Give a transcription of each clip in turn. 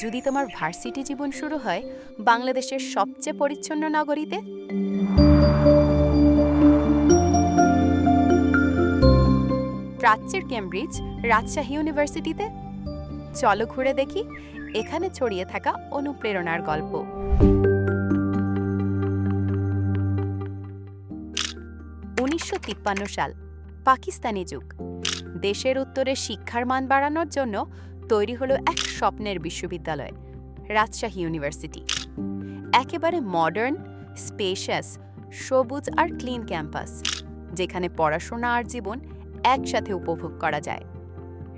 যদি তোমার ভার্সিটি জীবন শুরু হয় বাংলাদেশের সবচেয়ে পরিচ্ছন্ন নগরীতে? প্রাচ্যের কেমব্রিজ, রাজশাহী ইউনিভার্সিটিতে? চলো ঘুরে দেখি, এখানে ছড়িয়ে থাকা অনুপ্রেরণার গল্প। উনিশশো তিপ্পান্ন সাল, পাকিস্তানি যুগ। দেশের উত্তরে শিক্ষার মান বাড়ানোর জন্য তৈরি হলো এক স্বপ্নের বিশ্ববিদ্যালয়, রাজশাহী ইউনিভার্সিটি। একেবারে মডার্ন স্পেশাস সবুজ আর ক্লিন ক্যাম্পাস যেখানে পড়াশোনা আর জীবন একসাথে উপভোগ করা যায়।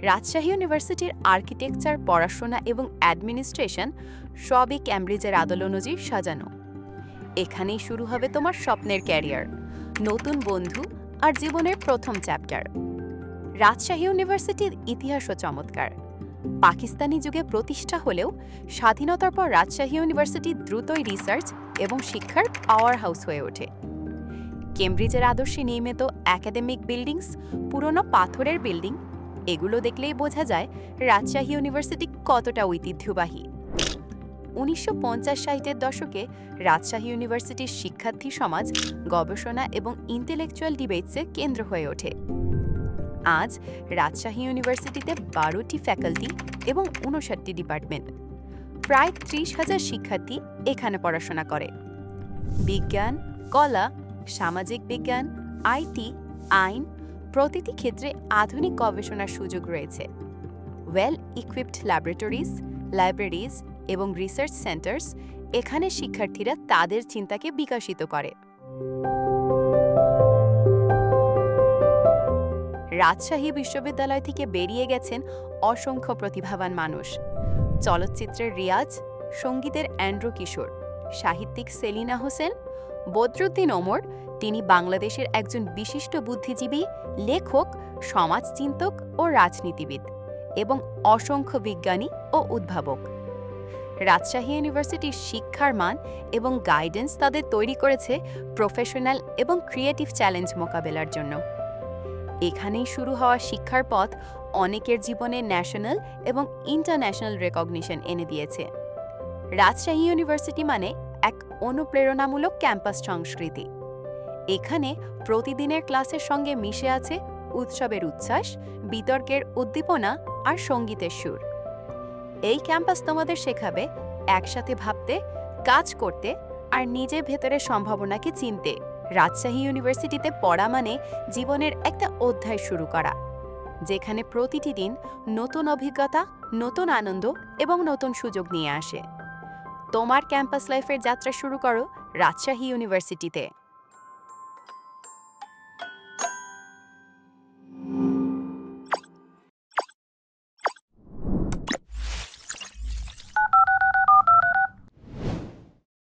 রাজশাহী ইউনিভার্সিটির আর্কিটেকচার পড়াশোনা এবং অ্যাডমিনিস্ট্রেশন সবই ক্যামব্রিজের আদল অনুযায়ী সাজানো। এখানেই শুরু হবে তোমার স্বপ্নের ক্যারিয়ার নতুন বন্ধু আর জীবনের প্রথম চ্যাপ্টার রাজশাহী ইউনিভার্সিটির ইতিহাসও চমৎকার। পাকিস্তানি যুগে প্রতিষ্ঠা হলেও স্বাধীনতার পর রাজশাহী ইউনিভার্সিটি দ্রুতই রিসার্চ এবং শিক্ষার পাওয়ার হাউস হয়ে ওঠে। কেমব্রিজের আদর্শে নির্মিত একাডেমিক বিল্ডিংস পুরনো পাথরের বিল্ডিং এগুলো দেখলেই বোঝা যায় রাজশাহী ইউনিভার্সিটি কতটা ঐতিহ্যবাহী। উনিশশো পঞ্চাশ ষাটের দশকে রাজশাহী ইউনিভার্সিটির শিক্ষার্থী সমাজ গবেষণা এবং ইন্টেলেকচুয়াল ডিবেটসে কেন্দ্র হয়ে ওঠে। আজ রাজশাহী ইউনিভার্সিটিতে বারোটি ফ্যাকাল্টি এবং উনষাটটি ডিপার্টমেন্ট। প্রায় ত্রিশ হাজার শিক্ষার্থী এখানে পড়াশোনা করে। বিজ্ঞান, কলা, সামাজিক বিজ্ঞান, আইটি, আইন প্রতিটি ক্ষেত্রে আধুনিক গবেষণার সুযোগ রয়েছে। ওয়েল ইকুইপড ল্যাবরেটরিজ লাইব্রেরিজ এবং রিসার্চ সেন্টার্স এখানে শিক্ষার্থীরা তাদের চিন্তাকে বিকশিত করে। রাজশাহী বিশ্ববিদ্যালয় থেকে বেরিয়ে গেছেন অসংখ্য প্রতিভাবান মানুষ। চলচ্চিত্রের রিয়াজ, সঙ্গীতের অ্যান্ড্রু কিশোর, সাহিত্যিক সেলিনা হোসেন, বদরুদ্দিন ওমর, তিনি বাংলাদেশের একজন বিশিষ্ট বুদ্ধিজীবী, লেখক, সমাজচিন্তক ও রাজনীতিবিদ এবং অসংখ্য বিজ্ঞানী ও উদ্ভাবক। রাজশাহী ইউনিভার্সিটির শিক্ষার মান এবং গাইডেন্স তাদের তৈরি করেছে প্রফেশনাল এবং ক্রিয়েটিভ চ্যালেঞ্জ মোকাবেলার জন্য। এখানেই শুরু হওয়া শিক্ষার পথ অনেকের জীবনে ন্যাশনাল এবং ইন্টারন্যাশনাল রেকগনিশন এনে দিয়েছে। রাজশাহী ইউনিভার্সিটি মানে এক অনুপ্রেরণামূলক ক্যাম্পাস সংস্কৃতি। এখানে প্রতিদিনের ক্লাসের সঙ্গে মিশে আছে উৎসবের উচ্ছ্বাস, বিতর্কের উদ্দীপনা আর সঙ্গীতের সুর। এই ক্যাম্পাস তোমাদের শেখাবে একসাথে ভাবতে, কাজ করতে আর নিজের ভেতরের সম্ভাবনাকে চিনতে। রাজশাহী ইউনিভার্সিটিতে পড়া মানে জীবনের একটা অধ্যায় শুরু করা, যেখানে প্রতিটি দিন নতুন অভিজ্ঞতা, নতুন আনন্দ এবং নতুন সুযোগ নিয়ে আসে। তোমার ক্যাম্পাস লাইফের যাত্রা শুরু করো রাজশাহী ইউনিভার্সিটিতে।